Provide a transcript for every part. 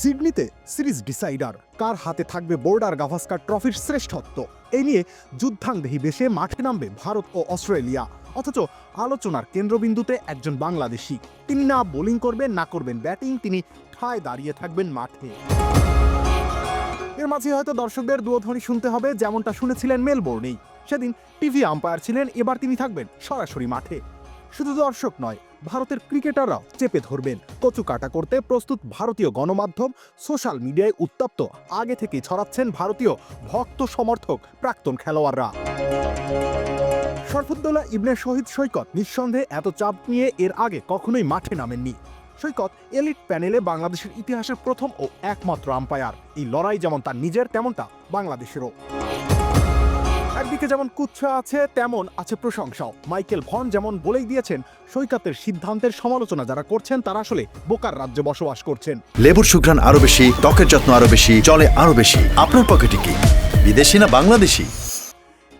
সিডনিতে series decider. কার হাতে থাকবে বোর্ডার গাভাস্কার ট্রফির শ্রেষ্ঠত্ব? এই নিয়ে যুদ্ধাংদেহী বেশে মাঠে নামবে ভারত ও অস্ট্রেলিয়া। অথচ আলোচনার কেন্দ্রবিন্দুতে একজন বাংলাদেশি। তিনি না বোলিং করবেন, না করবেন ব্যাটিং, তিনি ঠায় দাঁড়িয়ে থাকবেন মাঠে। এর মাঝে হয়তো দর্শকদের দুধ্বনি শুনতে হবে, যেমনটা শুনেছিলেন মেলবোর্নেই। সেদিন টিভি আম্পায়ার ছিলেন, এবার তিনি থাকবেন সরাসরি মাঠে। শুধু দর্শক নয় ভারতের ক্রিকেটাররাও চেপে ধরবেন। কচু কাটা করতে প্রস্তুত ভারতীয় গণমাধ্যম, সোশ্যাল মিডিয়ায় উত্তপ্ত। আগে থেকেই ছড়াচ্ছেন ভারতীয় ভক্ত সমর্থক প্রাক্তন খেলোয়াড়রা। শরফুদ্দৌলা ইবনে শহীদ সৈকত নিঃসন্দেহে এত চাপ নিয়ে এর আগে কখনোই মাঠে নামেননি। সৈকত এলিট প্যানেলে বাংলাদেশের ইতিহাসের প্রথম ও একমাত্র আম্পায়ার। এই লড়াই যেমন তার নিজের, তেমনটা বাংলাদেশেরও। একদিকে যেমন কুচ্ছা আছে তেমন আছে প্রশংসাও। মাইকেল ভন যেমন বলেই দিয়েছেন সৈকতের সিদ্ধান্তের সমালোচনা যারা করছেন তারা আসলে বোকার রাজ্যে বসবাস করছেন। লেবুর সুঘ্রাণ আরও বেশি ত্বকের যত্ন আরও বেশি চলে আরও বেশি। আপনার পকেটে কি? বিদেশি না বাংলাদেশি?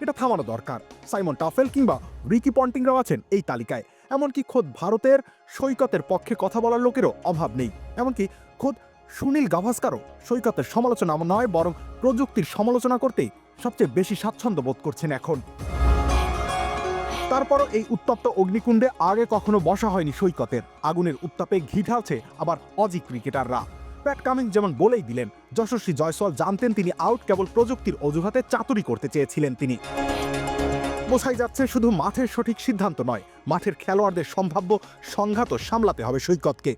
এটা থামানো দরকার। সাইমন টাফেল কিংবা রিকি পন্টিংরাও আছেন এই তালিকায়। এমনকি খোদ ভারতের সৈকতের পক্ষে কথা বলার লোকেরও অভাব নেই। এমনকি খোদ সুনীল গাভাস্কারও সৈকতের সমালোচনা নয় বরং প্রযুক্তির সমালোচনা করতেই সবচেয়ে বেশি স্বাচ্ছন্দ্য বোধ করছেন এখন। তারপরও এই উত্তপ্ত অগ্নিকুণ্ডে আগে কখনো বসা হয়নি সৈকতের। আগুনের উত্তাপে ঘি ঢালছে আবার অজি ক্রিকেটাররা। প্যাট কামিং যেমন বলেই দিলেন, যশস্বী জয়সওয়াল জানতেন তিনি আউট কেবল প্রযুক্তির অজুহাতে চাতুরি করতে চেয়েছিলেন তিনি। বোঝাই যাচ্ছে শুধু মাঠের সঠিক সিদ্ধান্ত নয়, মাঠের খেলোয়াড়দের সম্ভাব্য সংঘাতও সামলাতে হবে সৈকতকে।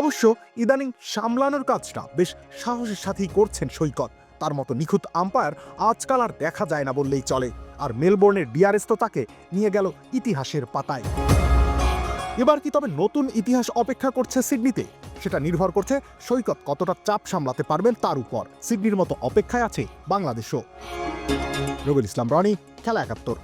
অবশ্য ইদানিং সামলানোর কাজটা বেশ সাহসের সাথেই করছেন সৈকত। তার মতো নিখুঁত আম্পায়ার আজকাল আর দেখা যায় না বললেই চলে। আর মেলবোর্নের ডিআরএস তো তাকে নিয়ে গেল ইতিহাসের পাতায়। এবার কি তবে নতুন ইতিহাস অপেক্ষা করছে সিডনিতে? সেটা নির্ভর করছে সৈকত কতটা চাপ সামলাতে পারবেন তার উপর। সিডনির মতো অপেক্ষায় আছে বাংলাদেশও। রবিল ইসলাম রনি, খেলা একাত্তর।